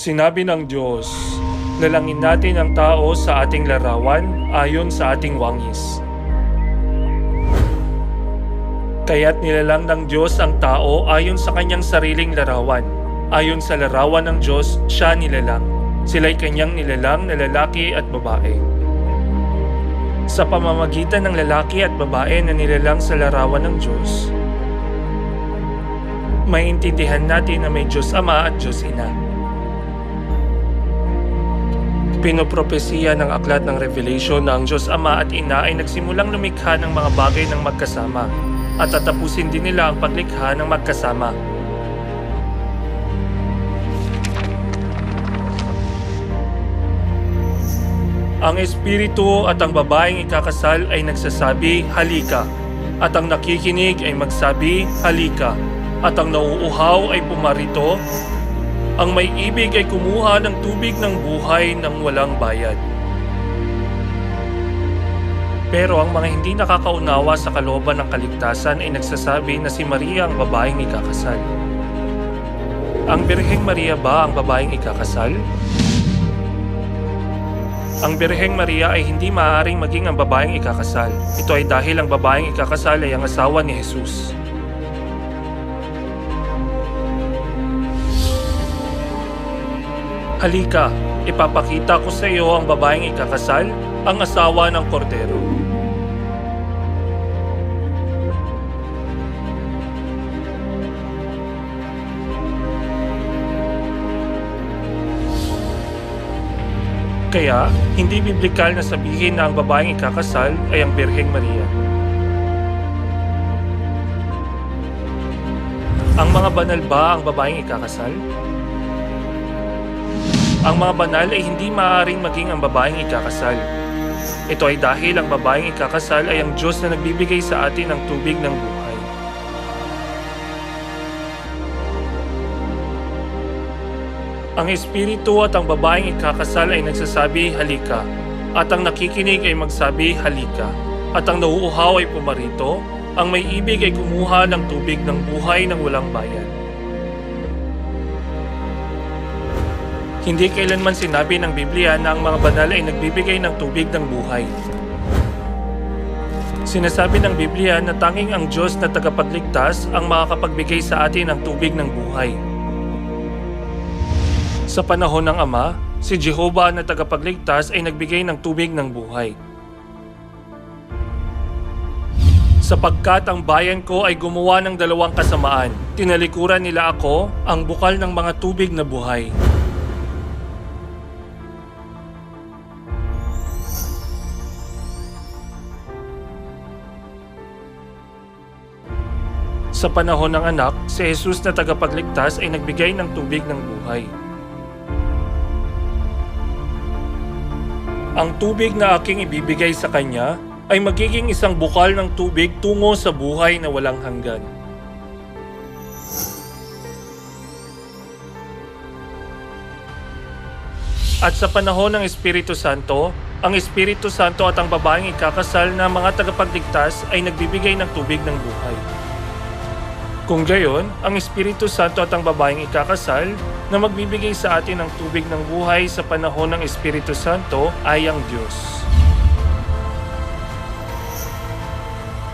Sinabi ng Diyos, lalangin natin ang tao sa ating larawan ayon sa ating wangis. Kaya't nilalang ng Diyos ang tao ayon sa kanyang sariling larawan. Ayon sa larawan ng Diyos, siya nilalang. Sila'y kanyang nilalang na lalaki at babae. Sa pamamagitan ng lalaki at babae na nilalang sa larawan ng Diyos, maintindihan natin na may Diyos Ama at Diyos Ina. Pinopropesiya ng aklat ng Revelation na ang Diyos Ama at Ina ay nagsimulang lumikha ng mga bagay ng magkasama at tatapusin din nila ang paglikha ng magkasama. Ang Espiritu at ang babaeng ikakasal ay nagsasabi, halika. At ang nakikinig ay magsabi, halika. At ang nauuhaw ay pumarito. Ang may ibig ay kumuha ng tubig ng buhay ng walang bayad. Pero ang mga hindi nakakaunawa sa kalooban ng kaligtasan ay nagsasabi na si Maria ang babaeng ikakasal. Ang Birheng Maria ba ang babaeng ikakasal? Ang Birheng Maria ay hindi maaaring maging ang babaeng ikakasal. Ito ay dahil ang babaeng ikakasal ay ang asawa ni Jesus. Halika, ipapakita ko sa iyo ang babaeng ikakasal, ang asawa ng kordero. Kaya, hindi biblikal na sabihin na ang babaeng ikakasal ay ang Birheng Maria. Ang mga banal ba ang babaeng ikakasal? Ang mga banal ay hindi maaaring maging ang babaeng ikakasal. Ito ay dahil ang babaeng ikakasal ay ang Diyos na nagbibigay sa atin ng tubig ng buhay. Ang Espiritu at ang babaeng ikakasal ay nagsasabi, halika. At ang nakikinig ay magsabi, halika. At ang nauuhaw ay pumarito, ang may ibig ay kumuha ng tubig ng buhay ng walang bayan. Hindi kailanman sinabi ng Biblia na ang mga banal ay nagbibigay ng tubig ng buhay. Sinasabi ng Biblia na tanging ang Diyos na tagapagligtas ang makakapagbigay sa atin ng tubig ng buhay. Sa panahon ng Ama, si Jehovah na tagapagligtas ay nagbigay ng tubig ng buhay. Sapagkat ang bayan ko ay gumawa ng dalawang kasamaan, tinalikuran nila ako ang bukal ng mga tubig na buhay. Sa panahon ng anak, si Jesus na tagapagligtas ay nagbigay ng tubig ng buhay. Ang tubig na aking ibibigay sa kanya ay magiging isang bukal ng tubig tungo sa buhay na walang hanggan. At sa panahon ng Espiritu Santo, ang Espiritu Santo at ang babaeng ikakasal na mga tagapagligtas ay nagbibigay ng tubig ng buhay. Kung gayon, ang Espiritu Santo at ang babaeng ikakasal na magbibigay sa atin ng tubig ng buhay sa panahon ng Espiritu Santo ay ang Diyos.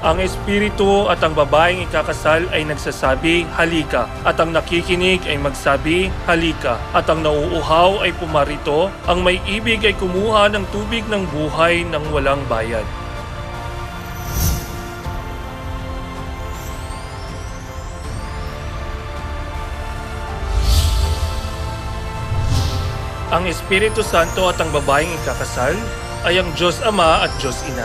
Ang Espiritu at ang babaeng ikakasal ay nagsasabi, halika. At ang nakikinig ay magsabi, halika. At ang nauuhaw ay pumarito, ang may ibig ay kumuha ng tubig ng buhay ng walang bayad. Ang Espiritu Santo at ang babaeng ikakasal ay ang Diyos Ama at Diyos Ina.